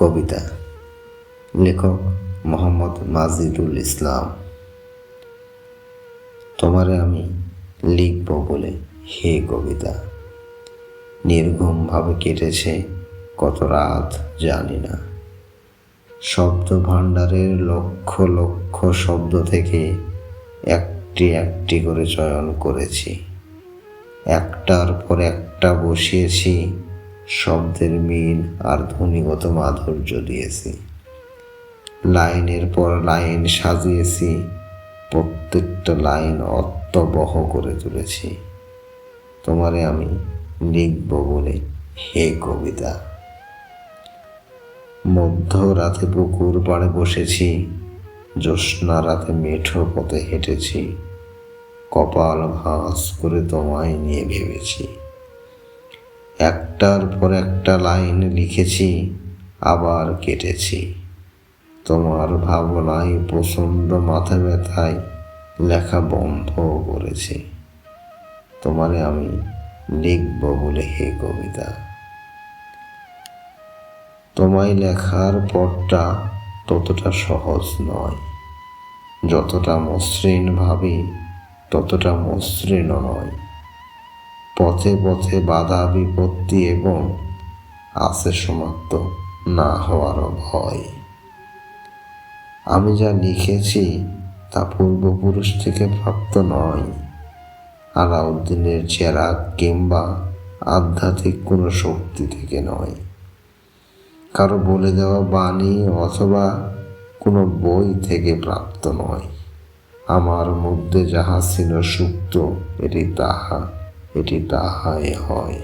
কবিতা। লেখক মোহাম্মদ মাজিদুল ইসলাম। তোমারে আমি লিখব বলে হে কবিতা। নির্ঘুমভাবে কেটেছে কত রাত জানি না। শব্দ ভাণ্ডারের লক্ষ লক্ষ শব্দ থেকে একটি একটি করে চয়ন করেছি। একটার পর একটা বসিয়েছি শব্দের মিল আর ধ্বনিগত মাধুর্য দিয়েছি। লাইনের পর লাইন সাজিয়েছি, প্রত্যেকটা লাইন অত্যবহ করে তুলেছি। তোমারে আমি লিখব বলে হে কবিতা। মধ্যরাতে পুকুর পাড়ে বসেছি, জ্যোৎস্না রাতে মেঠো পথে হেঁটেছি, কপাল ভাঁজ করে তোমায় নিয়ে ভেবেছি। একটার পর একটা লাইন লিখেছি, আবার কেটেছি। তোমার ভাবনায় প্রচণ্ড মাথা ব্যথায় লেখা বন্ধ করেছি। তোমারে আমি লিখব বলে হে কবিতা। তোমায় লেখার পথটা ততটা সহজ নয়। যতটা মসৃণ ভাবি, ততটা মসৃণ নয়। পথে পথে বাধা, বিপত্তি এবং আছে সমাপ্ত না হওয়ারও ভয়। আমি যা লিখেছি তা পূর্বপুরুষ থেকে প্রাপ্ত নয়। আলাউদ্দিনের চেরাগ কিংবা আধ্যাত্মিক কোনো শক্তি থেকে নয়। কারও বলে দেওয়া বাণী অথবা কোনো বই থেকে প্রাপ্ত নয়। আমার মধ্যে যাহা ছিল সুপ্ত, এটি তাহা। এটি তাহাই হয়